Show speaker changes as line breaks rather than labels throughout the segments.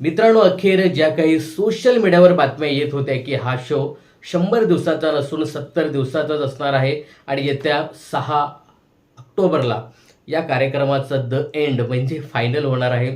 मित्रांनो अखेर ज्या काही सोशल मीडियावर बातम्या येत होत्या की हा शो शंभर दिवसाचा नसून सत्तर दिवसाचाच असणार आहे आणि येत्या सहा ऑक्टोबरला या कार्यक्रमाचं द एंड म्हणजे फायनल होणार आहे.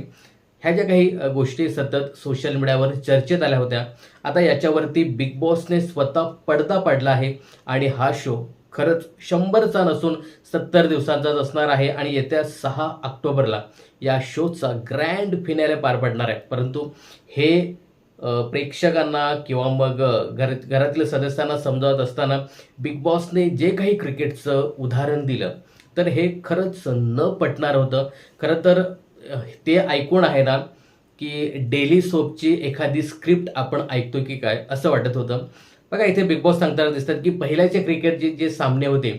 ह्या ज्या काही गोष्टी सतत सोशल मीडियावर चर्चेत आल्या होत्या आता याच्यावरती बिग बॉसने स्वतः पडदा पडला आहे आणि हा शो खरंच शंभरचा नसून सत्तर दिवसांचाच असणार आहे आणि येत्या सहा ऑक्टोबरला या शोचा ग्रँड फिनाले पार पडणार आहे. परंतु हे प्रेक्षकांना किंवा मग घर घरातील सदस्यांना समजावत असताना बिग बॉसने जे काही क्रिकेटचं उदाहरण दिलं तर हे खरंच न पटणार होतं. खरं तर ते ऐकून आहे ना की डेली सोपची एखादी स्क्रिप्ट आपण ऐकतो की काय असं वाटत होतं. बघा इथे बिग बॉस सांगताना दिसतात की पहिल्याचे क्रिकेटचे जे सामने होते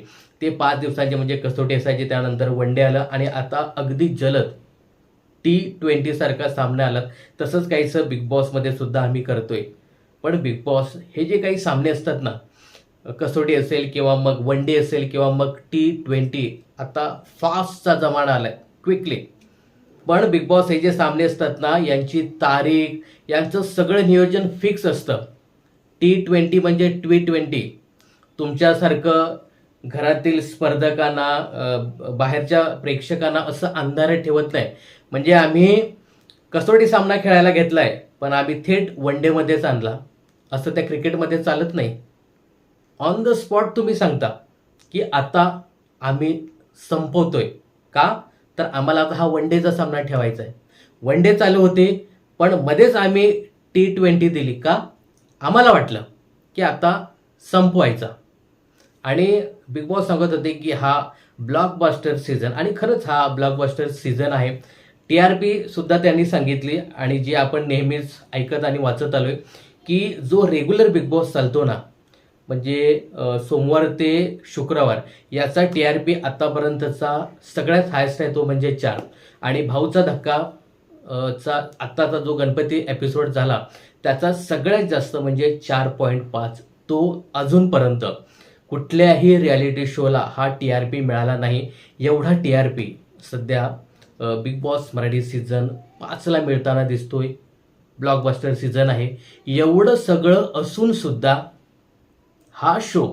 ते पाच दिवसांचे म्हणजे कसोटी असायचे त्यानंतर वन डे आलं आणि आता अगदी जलद टी ट्वेंटी सारखा सामना आला. तसंच काहीसं बिग बॉसमध्ये सुद्धा आम्ही करतोय. पण बिग बॉस हे जे काही सामने असतात ना कसोटी असेल किंवा मग वन डे असेल किंवा मग टी ट्वेंटी आता फास्टचा जमाना आलाय क्विकली पण बिग बॉस हे जे सामने असतात ना यांची तारीख यांचं सगळं नियोजन फिक्स असतं. टी ट्वेंटी म्हणजे ट्वी ट्वेंटी तुमच्यासारखं घरातील स्पर्धकांना बाहेरच्या प्रेक्षकांना असं अंधारे ठेवत नाही. म्हणजे आम्ही कसोटी सामना खेळायला घेतलाय पण आम्ही थेट वन डेमध्येच आणला. असं त्या क्रिकेटमध्ये चालत नाही. ऑन द स्पॉट तुम्ही सांगता की आता आम्ही संपवतोय. का? तर आम्हाला आता हा वन डेचा सामना ठेवायचा आहे वन डे चालू होते पण मध्येच आम्ही टी ट्वेंटी दिली. का? आम्हाला वाटलं की आता संपवायचा. आणि बिग बॉस सांगत होते की हा ब्लॉकबस्टर सीझन आणि खरंच हा ब्लॉकबस्टर सीझन आहे. टी आर पी सुद्धा त्यांनी सांगितली आणि जी आपण नेहमीच ऐकत आणि वाचत आलो आहे की जो रेग्युलर बिग बॉस चालतो ना म्हणजे सोमवार ते शुक्रवार याचा टी आर पी आत्तापर्यंतचा सगळ्यात हायस्ट आहे तो म्हणजे चार. आणि भाऊचा धक्का चा आत्ताचा जो गणपती एपिसोड झाला त्याचा सगळ्यात जास्त म्हणजे चार पॉईंट पाच तो अजूनपर्यंत कुठल्याही रियालिटी शोला हा टी आर पी मिळाला नाही. एवढा टी आर पी सध्या बिग बॉस मराठी सीझन पाचला मिळताना दिसतोय. ब्लॉकबस्टर सीझन आहे. एवढं सगळं असूनसुद्धा हा शो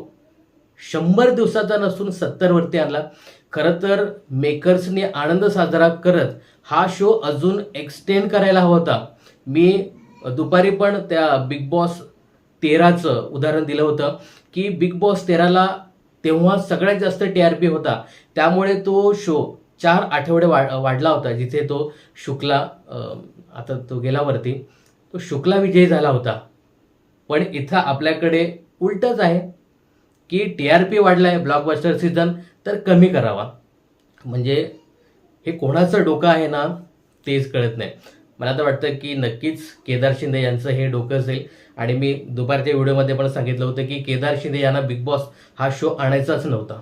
शंभर दिवसाचा नसून सत्तरवरती आणला. खरं तर मेकर्सने आनंद साजरा करत हा शो अजून एक्सटेंड करायला हवा होता. मी दुपारी पण त्या बिग बॉस तेराचं उदाहरण दिलं होतं की बिग बॉस तेराला तेव्हा सगळ्यात जास्त टी आर पी होता. त्यामुळे तो शो चार आठवडे वाढ वाढला होता जिथे तो शुक्ला आता तो गेल्यावरती तो शुक्ला विजयी झाला होता. पण इथं आपल्याकडे उलटच आहे की टी आर पी वाढला आहे ब्लॉकबस्टर सीझन तर कमी करावा. म्हणजे हे कोणाचं डोकं आहे ना तेच कळत नाही. मला तर वाटतं की नक्कीच केदार शिंदे यांचं हे डोकं असेल. आणि मी दुपारच्या व्हिडिओमध्ये पण सांगितलं होतं की केदार शिंदे यांना बिग बॉस हा शो आणायचाच नव्हता.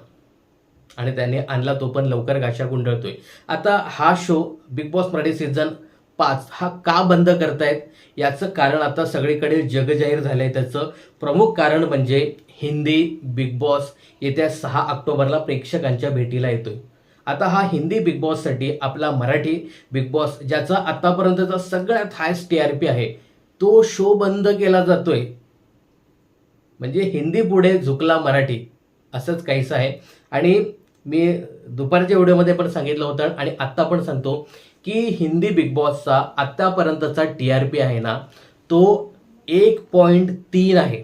आणि त्यांनी आणला तो पण लवकर गाशा गुंडळतोय. आता हा show Bigg Boss Marathi season पाच हा का बंद करतायत? याचं कारण आता सगळीकडे जगजाहीर झालंय त्याचं. प्रमुख कारण म्हणजे हिंदी बिग बॉस येत्या सहा ऑक्टोबरला प्रेक्षकांच्या भेटीला येतोय. आता हा हिंदी बिग बॉससाठी आपला मराठी बिग बॉस ज्याचा आतापर्यंतचा सगळ्यात हायस्ट टी आर पी आहे तो शो बंद केला जातोय. म्हणजे हिंदी पुढे झुकला मराठी असंच काहीसं आहे. आणि मी दुपारच्या व्हिडिओमध्ये पण सांगितलं होतं आणि आत्ता पण सांगतो की हिंदी बिग बॉसचा आत्तापर्यंतचा टी आर पी आहे ना तो एक पॉईंट तीन आहे.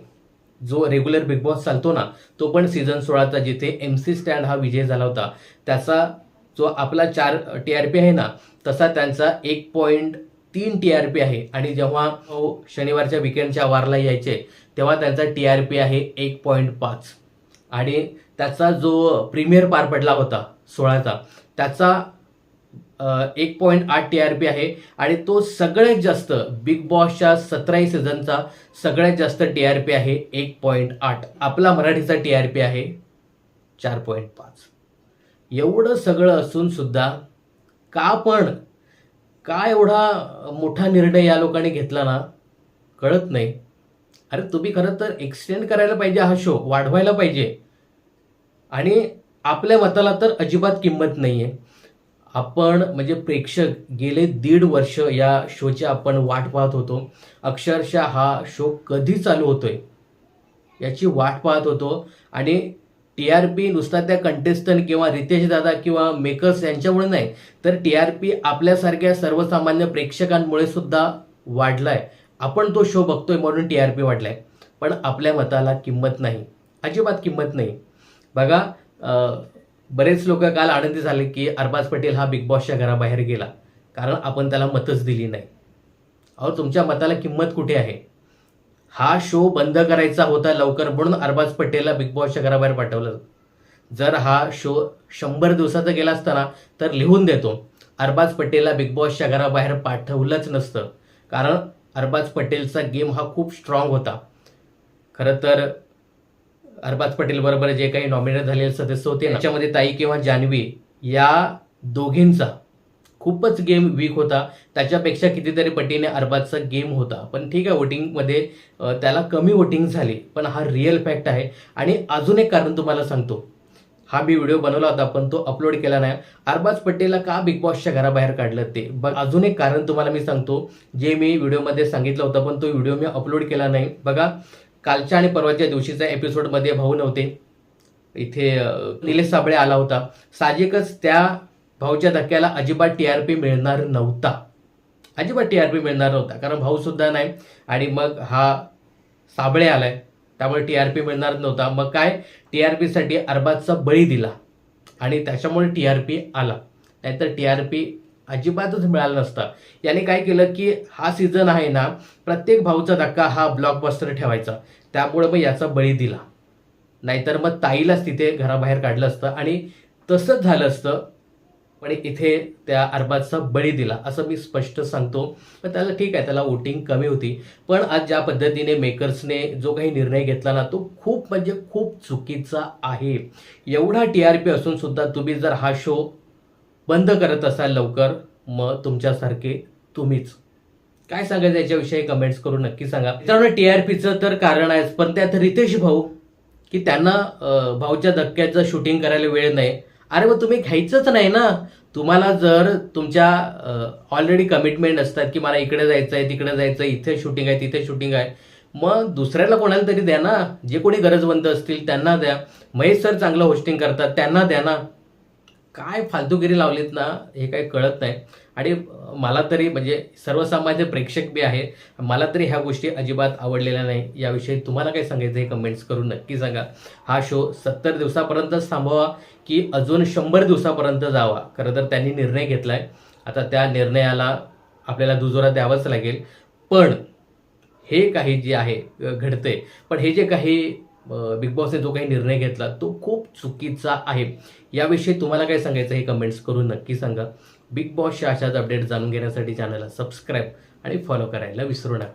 जो रेग्युलर बिग बॉस चालतो ना तो पण सीझन सोळाचा जिथे एम सी स्टँड हा विजय झाला होता त्याचा जो आपला चार टी आर पी आहे ना तसा त्यांचा एक पॉईंट तीन टी आर पी आहे. आणि जेव्हा शनिवारच्या विकेंडच्या वारला यायचे तेव्हा त्यांचा टी आर पी आहे एक पॉईंट पाच. आणि त्याचा जो प्रीमियर पार पडला होता सोळाचा त्याचा एक पॉईंट आठ टी आर पी आहे आणि तो सगळ्यात जास्त बिग बॉसच्या सतराही सीझनचा सगळ्यात जास्त टी आर पी आहे एक पॉईंट आठ. आपला मराठीचा टी आर पी आहे चार पॉईंट पाच. एवढं सगळं असून सुद्धा का पण का एवढा मोठा निर्णय या लोकांनी घेतला ना कळत नाही. अरे तुम्ही खरं तर एक्सटेंड करायला पाहिजे हा शो वाढवायला पाहिजे. आणि आपल्या मताला तर अजिबात किंमत नाही आहे आपण म्हणजे प्रेक्षक गेले दीड वर्ष या शोची आपण वाट पाहत होतो. अक्षरशः हा शो कधी चालू होतोय. याची वाट पाहत होतो. आणि टी आर पी नुसता त्या कंटेस्टंट किंवा रितेश दादा किंवा मेकर्स यांच्यामुळे नाही तर टी आर पी आपल्यासारख्या सर्वसामान्य प्रेक्षकांमुळे सुद्धा वाढलाय. आपण तो शो बघतोय म्हणून टी आर पी वाढलाय. पण आपल्या मताला किंमत नाही. अजिबात किंमत नाही. बघा बरेच लोक काल आनंदी झाले की अरबाज पटेल हा बिग बॉसच्या घराबाहेर गेला. कारण आपण त्याला मतच दिली नाही. अहो तुमच्या मताला किंमत कुठे आहे? हा शो बंद करायचा होता लवकर म्हणून अरबाज पटेलला बिग बॉसच्या घराबाहेर पाठवलं. जर हा शो शंभर दिवसाचा गेला असताना तर लिहून देतो. अरबाज पटेलला बिग बॉसच्या घराबाहेर पाठवलंच नसतं. कारण अरबाज पटेलचा गेम हा खूप स्ट्रॉंग होता. खरं तर अरबाज पटेल बरोबर जे काही नॉमिनेट झालेले सदस्य होते ना, त्याच्यामध्ये ताई किंवा जान्हवी या दोघींचा खूपच गेम वीक होता. त्याच्यापेक्षा कितीतरी पटीने अरबाजचा गेम होता. पण ठीक आहे वोटिंगमध्ये त्याला कमी वोटिंग झाली. पण हा रिअल फॅक्ट आहे. आणि अजून एक कारण तुम्हाला सांगतो. हा मी व्हिडिओ बनवला होता पण तो अपलोड केला नाही. अरबाज पटेलला का बिग बॉसच्या घराबाहेर काढलं ते? बघ अजून एक कारण तुम्हाला मी सांगतो. जे मी व्हिडिओमध्ये सांगितलं होतं पण तो व्हिडिओ मी अपलोड केला नाही. बघा कालच्या आणि परवाच्या दिवशीच्या एपिसोडमध्ये भाऊ नव्हते. इथे निलेश साबळे आला होता. साहजिकच त्या भाऊच्या धक्क्याला अजिबात टी आर पी मिळणार नव्हता. अजिबात टी आर पी मिळणार नव्हता. कारण भाऊ सुद्धा नाही. आणि मग हा साबळे आलाय. त्यामुळे टी आर पी मिळणार नव्हता. मग काय? टी आर पीसाठी अरबाजचा बळी दिला. आणि त्याच्यामुळे टी आर पी आला. नाहीतर टी आर पी अजिबातच मिळाला नसता. याने काय केलं की हा सीझन आहे ना प्रत्येक भाऊचा धक्का हा ब्लॉकबस्टर ठेवायचा. त्यामुळे मग याचा बळी दिला. नाहीतर मग ताईलाच तिथे घराबाहेर काढलं असतं आणि तसंच झालं असतं. पण इथे त्या अरबाजचा बळी दिला असं मी स्पष्ट सांगतो. पण त्याला ठीक आहे त्याला वोटिंग कमी होती. पण आज ज्या पद्धतीने मेकर्सने जो काही निर्णय घेतला ना तो खूप म्हणजे खूप चुकीचा आहे. एवढा टी आर पी असून सुद्धा तुम्ही जर हा शो बंद करत असाल लवकर मग तुमच्यासारखे तुम्हीच. काय सांगायचं याच्याविषयी कमेंट्स करून नक्की सांगा. मित्रांनो टी आर पीचं तर कारण आहेच पण त्यात रितेश भाऊ की त्यांना भाऊच्या धक्क्याचं शूटिंग करायला वेळ नाही. अरे मग तुम्ही घ्यायचंच नाही ना. तुम्हाला जर तुमच्या ऑलरेडी कमिटमेंट असतात की मला इकडे जायचं आहे तिकडे जायचं आहे इथे शूटिंग आहे तिथे शूटिंग आहे. मग दुसऱ्याला कोणाला तरी द्या ना. जे कोणी गरजवंत असतील त्यांना द्या. महेश सर चांगलं होस्टिंग करतात त्यांना द्या ना. काय फालतूगिरी लावलीत ना हे काही कळत नाही. आणि मला तरी म्हणजे सर्वसामान्य प्रेक्षक बी आहे मला तरी ह्या गोष्टी अजिबात आवडलेल्या नाही. याविषयी तुम्हाला काय सांगायचं हे कमेंट्स करून नक्की सांगा. हा शो सत्तर दिवसापर्यंतच थांबवा की अजून शंभर दिवसापर्यंत जावा? खरं तर त्यांनी निर्णय घेतला आहे आता त्या निर्णयाला आपल्याला दुजोरा द्यावाच लागेल. पण हे काही जे आहे घडते पण हे जे काही बिग बॉसने जो काही निर्णय घेतला तो खूप चुकीचा आहे. याविषयी तुम्हाला काय सांगायचं हे कमेंट्स करून नक्की सांगा. बिग बॉसच्या अशाच अपडेट जाणून घेण्यासाठी चॅनलला सबस्क्राईब आणि फॉलो करायला विसरू नका.